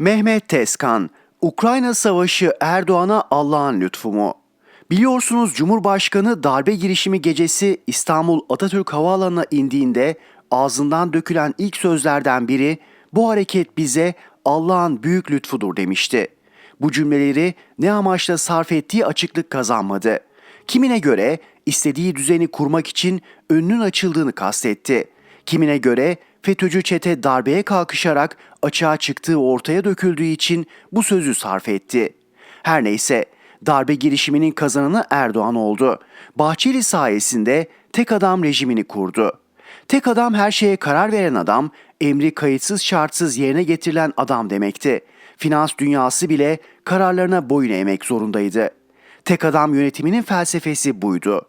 Mehmet Tezkan, Ukrayna Savaşı Erdoğan'a Allah'ın lütfu mu? Biliyorsunuz Cumhurbaşkanı darbe girişimi gecesi İstanbul Atatürk Havaalanı'na indiğinde ağzından dökülen ilk sözlerden biri bu hareket bize Allah'ın büyük lütfudur demişti. Bu cümleleri ne amaçla sarf ettiği açıklık kazanmadı. Kimine göre istediği düzeni kurmak için önünün açıldığını kastetti. Kimine göre FETÖ'cü çete darbeye kalkışarak açığa çıktığı ortaya döküldüğü için bu sözü sarf etti. Her neyse darbe girişiminin kazananı Erdoğan oldu. Bahçeli sayesinde tek adam rejimini kurdu. Tek adam her şeye karar veren adam, emri kayıtsız şartsız yerine getirilen adam demekti. Finans dünyası bile kararlarına boyun eğmek zorundaydı. Tek adam yönetiminin felsefesi buydu.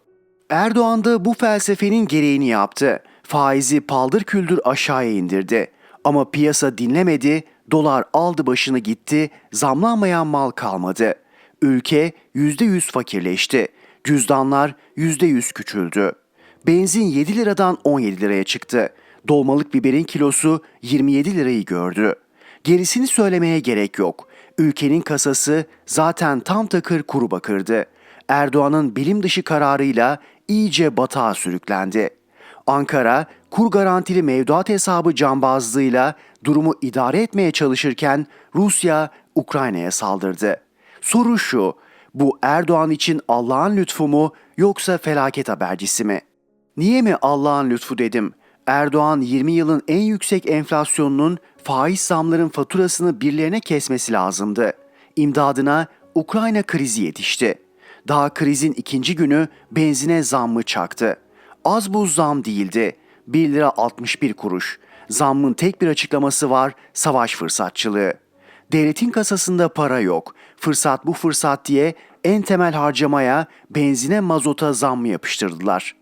Erdoğan da bu felsefenin gereğini yaptı. Faizi paldır küldür aşağıya indirdi. Ama piyasa dinlemedi, dolar aldı başını gitti, zamlanmayan mal kalmadı. Ülke %100 fakirleşti. Cüzdanlar %100 küçüldü. Benzin 7 liradan 17 liraya çıktı. Dolmalık biberin kilosu 27 lirayı gördü. Gerisini söylemeye gerek yok. Ülkenin kasası zaten tam takır kuru bakırdı. Erdoğan'ın bilim dışı kararıyla iyice batağa sürüklendi. Ankara, kur garantili mevduat hesabı cambazlığıyla durumu idare etmeye çalışırken Rusya Ukrayna'ya saldırdı. Soru şu, bu Erdoğan için Allah'ın lütfu mu yoksa felaket habercisi mi? Niye mi Allah'ın lütfu dedim? Erdoğan 20 yılın en yüksek enflasyonunun faiz zamların faturasını birilerine kesmesi lazımdı. İmdadına Ukrayna krizi yetişti. Daha krizin ikinci günü benzine zammı çaktı. Az buz zam değildi. 1 lira 61 kuruş. Zammın tek bir açıklaması var, savaş fırsatçılığı. Devletin kasasında para yok. Fırsat bu fırsat diye en temel harcamaya, benzine, mazota zam yapıştırdılar.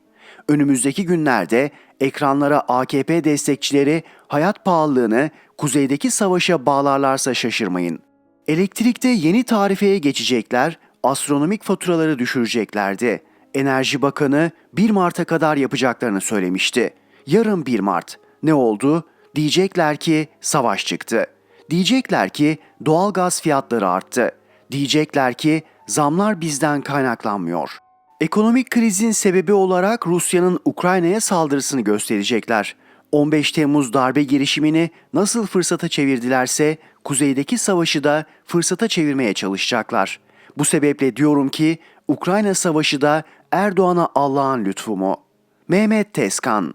Önümüzdeki günlerde ekranlara AKP destekçileri hayat pahalılığını kuzeydeki savaşa bağlarlarsa şaşırmayın. Elektrikte yeni tarifeye geçecekler, astronomik faturaları düşüreceklerdi. Enerji Bakanı 1 Mart'a kadar yapacaklarını söylemişti. Yarın 1 Mart. Ne oldu? Diyecekler ki savaş çıktı. Diyecekler ki doğalgaz fiyatları arttı. Diyecekler ki zamlar bizden kaynaklanmıyor. Ekonomik krizin sebebi olarak Rusya'nın Ukrayna'ya saldırısını gösterecekler. 15 Temmuz darbe girişimini nasıl fırsata çevirdilerse kuzeydeki savaşı da fırsata çevirmeye çalışacaklar. Bu sebeple diyorum ki Ukrayna savaşı da Erdoğan'a Allah'ın lütfu mu? Mehmet Tezkan